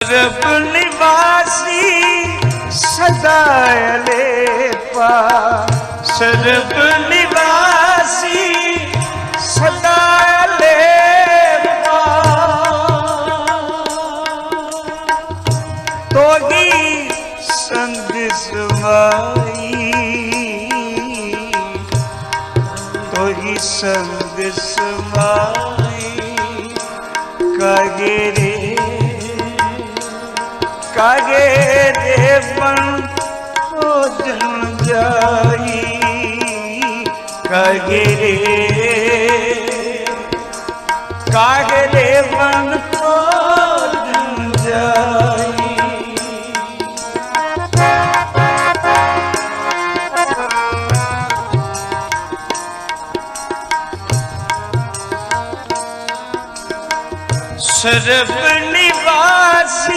ਸਰਬ ਨਿਵਾਸੀ ਸਦਾ ਅਲੇਪਾ ਸਰਬ ਨਿਵਾਸੀ ਸਦਾ ਅਲੇਪਾ ਤੋਗੀ ਸੰਗ ਸਮਾਈ ਤੋਗੀ ਸੰਗ ਸਮਾਈ ਕਗਰੇ ਕਾਗੇ ਦੇਵਨ ਭੋਜਨ ਜਾਈ। ਕਾਗੇ ਰੇ ਕਾਗੇ ਦੇਵਨ ਭੋਜਨ ਜਾਈ। ਸਰਬ